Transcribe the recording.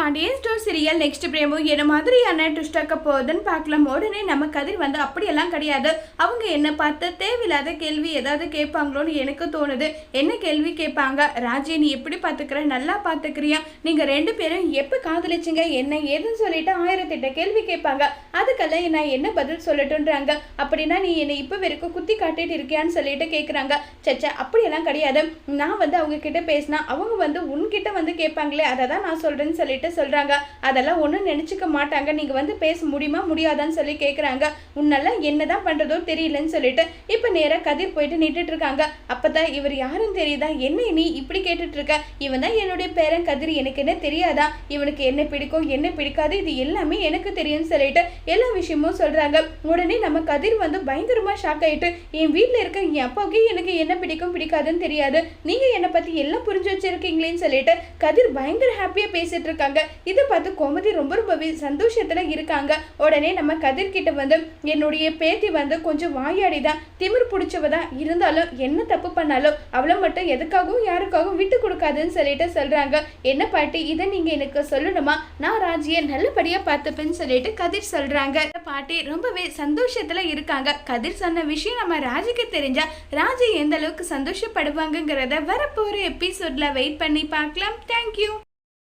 Pandian store serial next promo என்ன மாதிரியான twist ஆக்க போகுதுன்னு பார்க்கலாம். உடனே நம்ம கதிர் வந்து அப்படியெல்லாம் கிடையாது. அவங்க என்ன பார்த்து தேவையில்லாத கேள்வி ஏதாவது கேட்பாங்களோன்னு எனக்கு தோணுது. என்ன கேள்வி கேட்பாங்க? ராஜே நீ எப்படி பார்த்துக்கிற? நல்லா பார்த்துக்கிறியா? நீங்கள் ரெண்டு பேரும் எப்போ காதலிச்சிங்க? என்ன ஏதுன்னு சொல்லிட்டு ஆயிரத்தெட்டு கேள்வி கேட்பாங்க. அதுக்கெல்லாம் நான் என்ன பதில் சொல்லட்டுன்றாங்க அப்படின்னா நீ என்னை இப்போ வரைக்கும் குத்தி காட்டிட்டு இருக்கியான்னு சொல்லிட்டு கேட்குறாங்க. சச்சா அப்படியெல்லாம் கிடையாது. நான் வந்து அவங்க கிட்ட பேசினா அவங்க வந்து உன்கிட்ட வந்து கேட்பாங்களே அதை தான் நான் சொல்கிறேன்னு சொல்லிட்டு சொல்கிறாங்க அதெல்லாம் ஒன்றும் நினச்சிக்க மாட்டாங்க. நீங்கள் வந்து பேச முடியுமா? முடியாதான்னு சொல்லி கேட்குறாங்க உன்னெல்லாம் என்னதான் பண்ணுறதோ தெரியலன்னு சொல்லிட்டு இப்போ நேராக கதிர் போயிட்டு நின்றுட்டு இருக்காங்க. அப்போ தான் இவர் யாருன்னு தெரியுதா? என்ன நீ இப்படி கேட்டுட்டு இருக்க? இவன் தான் என்னுடைய பேரன் கதிர். எனக்கு என்ன தெரியாதா? இவனுக்கு என்ன பிடிக்கும்? என்ன பிடிக்காது? இது எல்லாமே எனக்கு தெரியும்னு சொல்லிட்டு எல்லா விஷயமும் சொல்கிறாங்க உடனே நம்ம கதிர் வந்து பயங்கரமாக ஷாக் ஆயிட்டு என் வீட்டில் இருக்க என் அப்பாவுக்கு எனக்கு என்ன பிடிக்கும் பிடிக்காதுன்னு தெரியாது. நீங்கள் என்னை பற்றி எல்லாம் புரிஞ்சு வச்சிருக்கீங்களேன்னு சொல்லிட்டு கதிர் பயங்கர ஹாப்பியாக பேசிட்டு இருக்காங்க. இதை பார்த்து கோமதி ரொம்ப ரொம்பவே சந்தோஷத்தில் இருக்காங்க. உடனே நம்ம கதிர்கிட்ட வந்து என்னுடைய பேத்தி வந்து கொஞ்சம் வாயாடி தான் திமிர் பிடிச்சவ தான் இருந்தாலும் என்ன தப்பு பண்ணாலும் அவளை மட்டும் எதுக்காகவும் யாருக்காகவும் விட்டு கொடுக்காதுன்னு சொல்லிட்டு சொல்கிறாங்க என்ன பாட்டி இதை நீங்கள் எனக்கு சொல்லணுமா? நான் ராஜியை நல்லபடியாக பார்த்துப்பேன்னு சொல்லிட்டு கதிர் சொல்கிறாங்க பாட்டி ரொம்பவே சந்தோஷத்தில் இருக்காங்க. கதிர் சொன்ன விஷயம் நம்ம ராஜிக்கு தெரிஞ்சா ராஜி எந்த அளவுக்கு சந்தோஷப்படுவாங்கங்கிறத வரப்போகிற எபிசோடில் வெயிட் பண்ணி பார்க்கலாம். தேங்க்யூ